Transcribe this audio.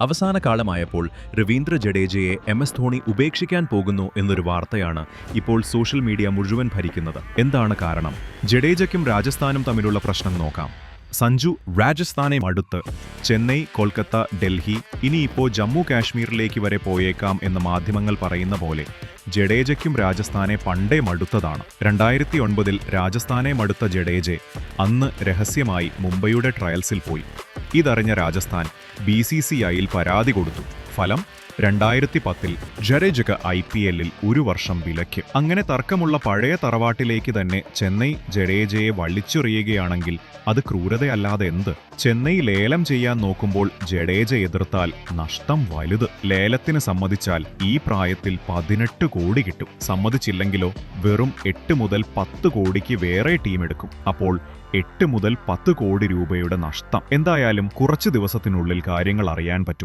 അവസാന കാലമായപ്പോൾ രവീന്ദ്ര ജഡേജയെ എം എസ് ധോണി ഉപേക്ഷിക്കാൻ പോകുന്നു എന്നൊരു വാർത്തയാണ് ഇപ്പോൾ സോഷ്യൽ മീഡിയ മുഴുവൻ ഭരിക്കുന്നത്. എന്താണ് കാരണം? ജഡേജയ്ക്കും രാജസ്ഥാനും തമ്മിലുള്ള പ്രശ്നം നോക്കാം. സഞ്ജു രാജസ്ഥാനെ അടുത്ത് ചെന്നൈ കൊൽക്കത്ത ഡൽഹി ഇനിയിപ്പോൾ ജമ്മു കാശ്മീരിലേക്ക് വരെ പോയേക്കാം എന്ന് മാധ്യമങ്ങൾ പറയുന്ന പോലെ ജഡേജയ്ക്കും രാജസ്ഥാനെ പണ്ടേ മടുത്തതാണ്. രണ്ടായിരത്തി ഒൻപതിൽ രാജസ്ഥാനെ മടുത്ത ജഡേജെ അന്ന് രഹസ്യമായി മുംബൈയുടെ ട്രയൽസിൽ പോയി. ഇതറിഞ്ഞ രാജസ്ഥാൻ ബി സി സി ഐയിൽ പരാതി കൊടുത്തു ഫലം രണ്ടായിരത്തി പത്തിൽ ജഡേജക്ക് ഐ പി എല്ലിൽ ഒരു വർഷം വിലയ്ക്ക്. അങ്ങനെ തർക്കമുള്ള പഴയ തറവാട്ടിലേക്ക് തന്നെ ചെന്നൈ ജഡേജയെ വള്ളിച്ചെറിയുകയാണെങ്കിൽ അത് ക്രൂരതയല്ലാതെ എന്ത്? ചെന്നൈ ലേലം ചെയ്യാൻ നോക്കുമ്പോൾ ജഡേജ എതിർത്താൽ നഷ്ടം വലുത്. ലേലത്തിന് സമ്മതിച്ചാൽ ഈ പ്രായത്തിൽ പതിനെട്ട് കോടി കിട്ടും. സമ്മതിച്ചില്ലെങ്കിലോ വെറും എട്ട് മുതൽ പത്ത് കോടിക്ക് വേറെ ടീം എടുക്കും. അപ്പോൾ എട്ട് മുതൽ പത്ത് കോടി രൂപയുടെ നഷ്ടം. എന്തായാലും കുറച്ച് ദിവസത്തിനുള്ളിൽ കാര്യങ്ങൾ അറിയാൻ പറ്റും.